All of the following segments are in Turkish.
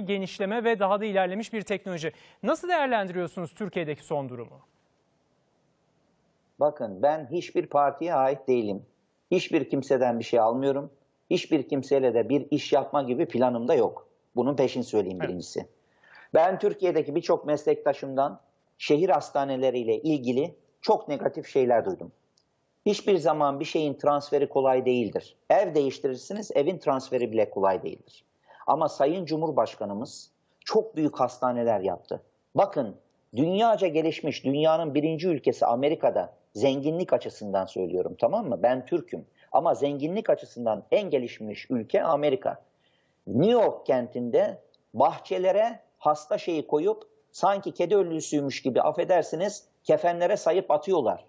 genişleme ve daha da ilerlemiş bir teknoloji. Nasıl değerlendiriyorsunuz Türkiye'deki son durumu? Bakın ben hiçbir partiye ait değilim. Hiçbir kimseden bir şey almıyorum. Hiçbir kimseyle de bir iş yapma gibi planım da yok. Bunun peşin söyleyeyim Evet. birincisi. Ben Türkiye'deki birçok meslektaşımdan şehir hastaneleriyle ilgili çok negatif şeyler duydum. Hiçbir zaman bir şeyin transferi kolay değildir. Ev değiştirirsiniz, evin transferi bile kolay değildir. Ama Sayın Cumhurbaşkanımız çok büyük hastaneler yaptı. Bakın dünyaca gelişmiş, dünyanın birinci ülkesi Amerika'da zenginlik açısından söylüyorum tamam mı? Ben Türk'üm ama zenginlik açısından en gelişmiş ülke Amerika. New York kentinde bahçelere hasta şeyi koyup sanki kedi ölüsüymüş gibi affedersiniz kefenlere sayıp atıyorlar.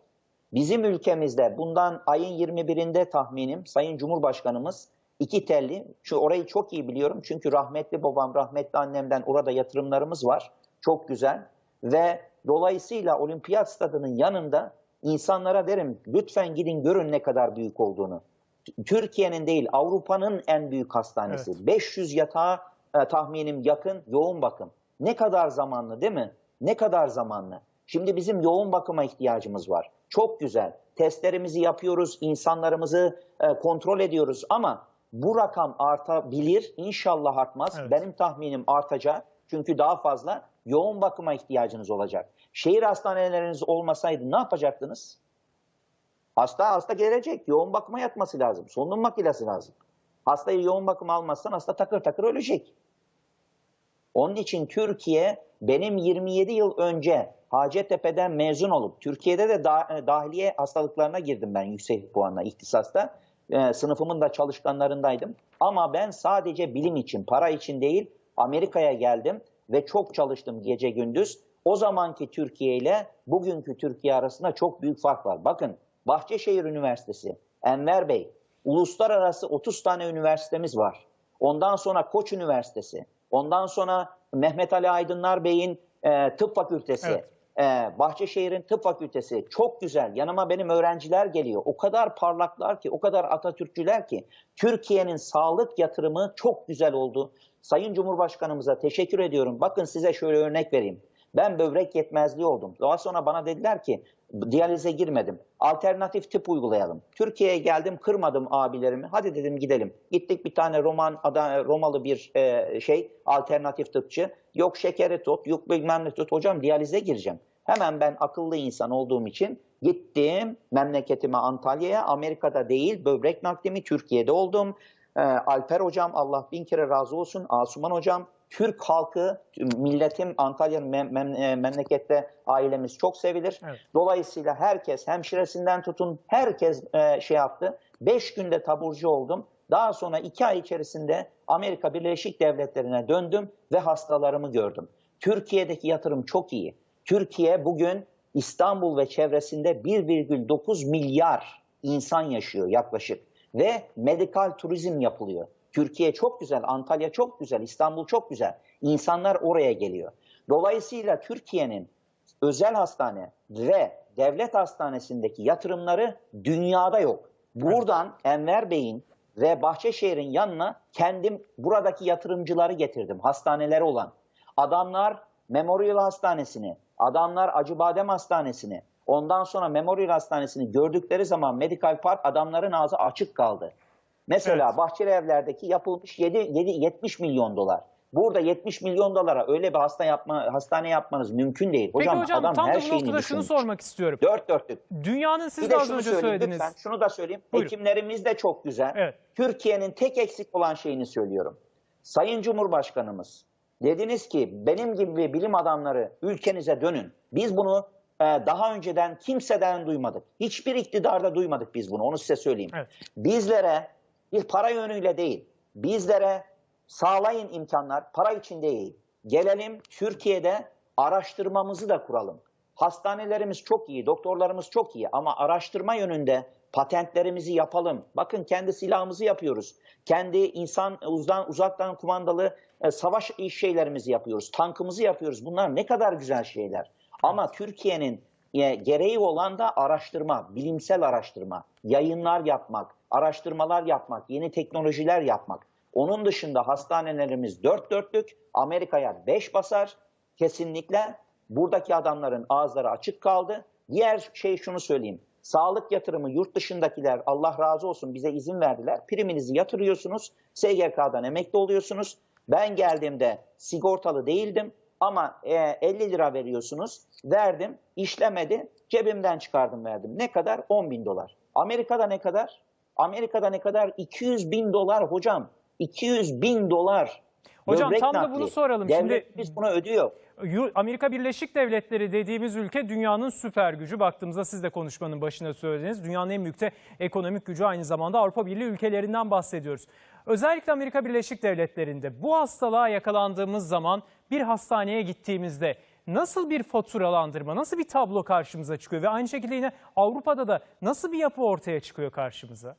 Bizim ülkemizde bundan ayın 21'inde tahminim Sayın Cumhurbaşkanımız iki telli, şu orayı çok iyi biliyorum çünkü rahmetli babam, rahmetli annemden orada yatırımlarımız var. Çok güzel ve dolayısıyla olimpiyat stadının yanında insanlara derim lütfen gidin görün ne kadar büyük olduğunu. Türkiye'nin değil Avrupa'nın en büyük hastanesi. 500 yatağa e, tahminim yakın yoğun bakım. Ne kadar zamanlı değil mi? Ne kadar zamanlı? Şimdi bizim yoğun bakıma ihtiyacımız var. Çok güzel. Testlerimizi yapıyoruz, insanlarımızı e, kontrol ediyoruz ama bu rakam artabilir. İnşallah artmaz. Evet. Benim tahminim artacak. Çünkü daha fazla yoğun bakıma ihtiyacınız olacak. Şehir hastaneleriniz olmasaydı ne yapacaktınız? Hasta hasta gelecek. Yoğun bakıma yatması lazım. Solunum makinesi lazım. Hastayı yoğun bakıma almazsan hasta takır takır ölecek. Onun için Türkiye benim 27 yıl önce Hacettepe'den mezun olup Türkiye'de de da- dahiliye hastalıklarına girdim ben yüksek puanla ihtisasta. Ee, sınıfımın da çalışkanlarındaydım. Ama ben sadece bilim için, para için değil Amerika'ya geldim ve çok çalıştım gece gündüz. O zamanki Türkiye ile bugünkü Türkiye arasında çok büyük fark var. Bakın Bahçeşehir Üniversitesi, Enver Bey, uluslararası 30 tane üniversitemiz var. Ondan sonra Koç Üniversitesi, ondan sonra Mehmet Ali Aydınlar Bey'in e, tıp fakültesi, Evet. E, Bahçeşehir'in tıp fakültesi çok güzel. Yanıma benim öğrenciler geliyor. O kadar parlaklar ki, o kadar Atatürkçüler ki Türkiye'nin sağlık yatırımı çok güzel oldu. Sayın Cumhurbaşkanımıza teşekkür ediyorum. Bakın size şöyle örnek vereyim. Ben böbrek yetmezliği oldum. Daha sonra bana dediler ki diyalize girmedim. Alternatif tıp uygulayalım. Türkiye'ye geldim kırmadım abilerimi. Hadi dedim gidelim. Gittik bir tane Roman Romalı bir e, şey alternatif tıpçı. Yok şekeri tut, yok bilmem ne tut. Hocam diyalize gireceğim. Hemen ben akıllı insan olduğum için gittim memleketime Antalya'ya. Amerika'da değil böbrek naklimi Türkiye'de oldum. Ee, Alper hocam Allah bin kere razı olsun. Asuman hocam Türk halkı, milletim Antalya'nın mem- mem- e, memlekette ailemiz çok sevilir. Evet. Dolayısıyla herkes hemşiresinden tutun herkes e, şey yaptı. Beş günde taburcu oldum. Daha sonra iki ay içerisinde Amerika Birleşik Devletleri'ne döndüm ve hastalarımı gördüm. Türkiye'deki yatırım çok iyi. Türkiye bugün İstanbul ve çevresinde 1,9 milyar insan yaşıyor yaklaşık ve medikal turizm yapılıyor. Türkiye çok güzel, Antalya çok güzel, İstanbul çok güzel. İnsanlar oraya geliyor. Dolayısıyla Türkiye'nin özel hastane ve devlet hastanesindeki yatırımları dünyada yok. Buradan Enver Bey'in ve Bahçeşehir'in yanına kendim buradaki yatırımcıları getirdim. Hastaneleri olan. Adamlar Memorial Hastanesi'ni, adamlar Acıbadem Hastanesi'ni, ondan sonra Memorial Hastanesi'ni gördükleri zaman Medical Park adamların ağzı açık kaldı. Mesela Evet. Bahçeli Evler'deki yapılmış 7, 7, 70 milyon dolar. Burada 70 milyon dolara öyle bir hasta yapma, hastane yapmanız mümkün değil. Hocam, Peki hocam adam tam her da bu noktada şunu sormak istiyorum. Dört dörtlük. Dünyanın siz Bir de de az önce söylediniz. lütfen. Şunu da söyleyeyim. Buyurun. Hekimlerimiz de çok güzel. Evet. Türkiye'nin tek eksik olan şeyini söylüyorum. Sayın Cumhurbaşkanımız dediniz ki benim gibi bilim adamları ülkenize dönün. Biz bunu e, daha önceden kimseden duymadık. Hiçbir iktidarda duymadık biz bunu. Onu size söyleyeyim. Evet. Bizlere bir para yönüyle değil, bizlere sağlayın imkanlar, para için değil. Gelelim Türkiye'de araştırmamızı da kuralım. Hastanelerimiz çok iyi, doktorlarımız çok iyi ama araştırma yönünde patentlerimizi yapalım. Bakın kendi silahımızı yapıyoruz. Kendi insan uzdan uzaktan kumandalı e, savaş şeylerimizi yapıyoruz. Tankımızı yapıyoruz. Bunlar ne kadar güzel şeyler. Ama Türkiye'nin gereği olan da araştırma, bilimsel araştırma, yayınlar yapmak, araştırmalar yapmak, yeni teknolojiler yapmak. Onun dışında hastanelerimiz dört dörtlük. Amerika'ya beş basar. Kesinlikle buradaki adamların ağızları açık kaldı. Diğer şey şunu söyleyeyim. Sağlık yatırımı yurt dışındakiler Allah razı olsun bize izin verdiler. Priminizi yatırıyorsunuz. SGK'dan emekli oluyorsunuz. Ben geldiğimde sigortalı değildim ama e, 50 lira veriyorsunuz. Verdim, işlemedi. Cebimden çıkardım verdim. Ne kadar? 10 bin dolar. Amerika'da ne kadar? Amerika'da ne kadar? 200 bin dolar hocam. 200 bin dolar. Hocam Böbrek tam da nakli. bunu soralım. Devletimiz Şimdi- bunu ödüyor. Yu- Amerika Birleşik Devletleri dediğimiz ülke dünyanın süper gücü. Baktığımızda siz de konuşmanın başında söylediniz. Dünyanın en büyük de ekonomik gücü aynı zamanda Avrupa Birliği ülkelerinden bahsediyoruz. Özellikle Amerika Birleşik Devletleri'nde bu hastalığa yakalandığımız zaman bir hastaneye gittiğimizde nasıl bir faturalandırma, nasıl bir tablo karşımıza çıkıyor ve aynı şekilde yine Avrupa'da da nasıl bir yapı ortaya çıkıyor karşımıza?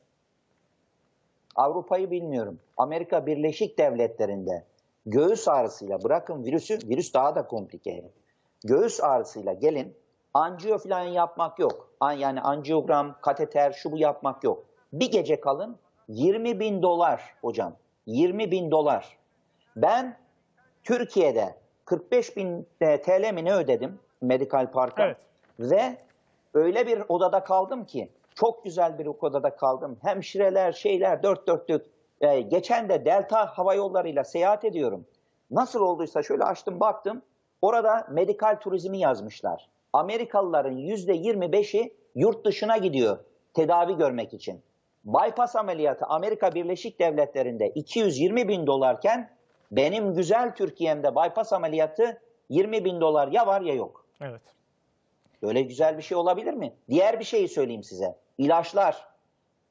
Avrupa'yı bilmiyorum. Amerika Birleşik Devletleri'nde göğüs ağrısıyla bırakın virüsü, virüs daha da komplike. Göğüs ağrısıyla gelin, anjiyo falan yapmak yok. An- Yani anjiyogram, kateter, şu bu yapmak yok. Bir gece kalın 20 bin dolar hocam. 20 bin dolar. Ben Türkiye'de 45 bin e, TL mi ne ödedim Medical Park'a? Evet. Ve öyle bir odada kaldım ki çok güzel bir odada kaldım. Hemşireler, şeyler dört dörtlük. Ee, geçen de Delta Hava Yolları'yla seyahat ediyorum. Nasıl olduysa şöyle açtım baktım. Orada medikal turizmi yazmışlar. Amerikalıların yüzde 25'i yurt dışına gidiyor tedavi görmek için. Bypass ameliyatı Amerika Birleşik Devletleri'nde 220 bin dolarken benim güzel Türkiye'mde bypass ameliyatı 20 bin dolar ya var ya yok. Evet. Böyle güzel bir şey olabilir mi? Diğer bir şeyi söyleyeyim size. İlaçlar.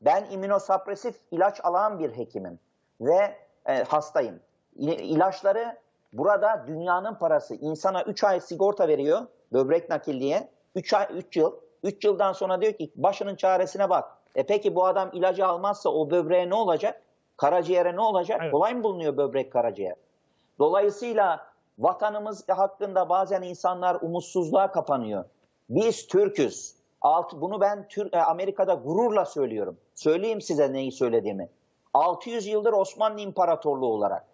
Ben immünosapresif ilaç alan bir hekimim ve e, hastayım. İlaçları burada dünyanın parası. İnsana 3 ay sigorta veriyor böbrek nakil diye. 3 ay 3 yıl. 3 yıldan sonra diyor ki başının çaresine bak. E peki bu adam ilacı almazsa o böbreğe ne olacak? Karaciğere ne olacak? Evet. Kolay mı bulunuyor böbrek karaciğer? Dolayısıyla vatanımız hakkında bazen insanlar umutsuzluğa kapanıyor. Biz Türk'üz. Alt, bunu ben Tür- e, Amerika'da gururla söylüyorum. Söyleyeyim size neyi söylediğimi. 600 yıldır Osmanlı İmparatorluğu olarak.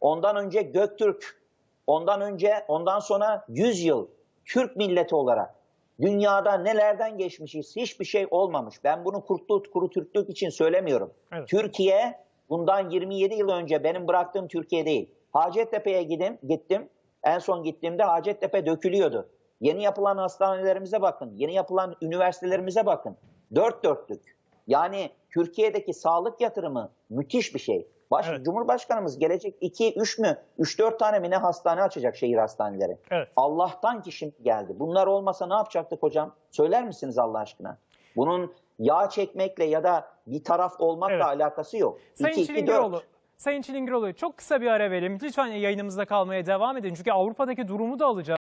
Ondan önce Göktürk. Ondan önce, ondan sonra 100 yıl Türk milleti olarak. Dünyada nelerden geçmişiz hiçbir şey olmamış. Ben bunu kurtlu kuru Türklük için söylemiyorum. Evet. Türkiye bundan 27 yıl önce benim bıraktığım Türkiye değil. Hacettepe'ye gittim, gittim. En son gittiğimde Hacettepe dökülüyordu. Yeni yapılan hastanelerimize bakın, yeni yapılan üniversitelerimize bakın. Dört dörtlük. Yani Türkiye'deki sağlık yatırımı müthiş bir şey. Baş, Evet. Cumhurbaşkanımız gelecek 2 3 mü 3 4 tane mi ne hastane açacak şehir hastaneleri. Evet. Allah'tan ki şimdi geldi. Bunlar olmasa ne yapacaktık hocam? Söyler misiniz Allah aşkına? Bunun yağ çekmekle ya da bir taraf olmakla Evet. alakası yok. Sayın 2 2 Çilingiroğlu, 4. Sayın Çilingiroğlu çok kısa bir ara verelim. Lütfen yayınımızda kalmaya devam edin. Çünkü Avrupa'daki durumu da alacağız.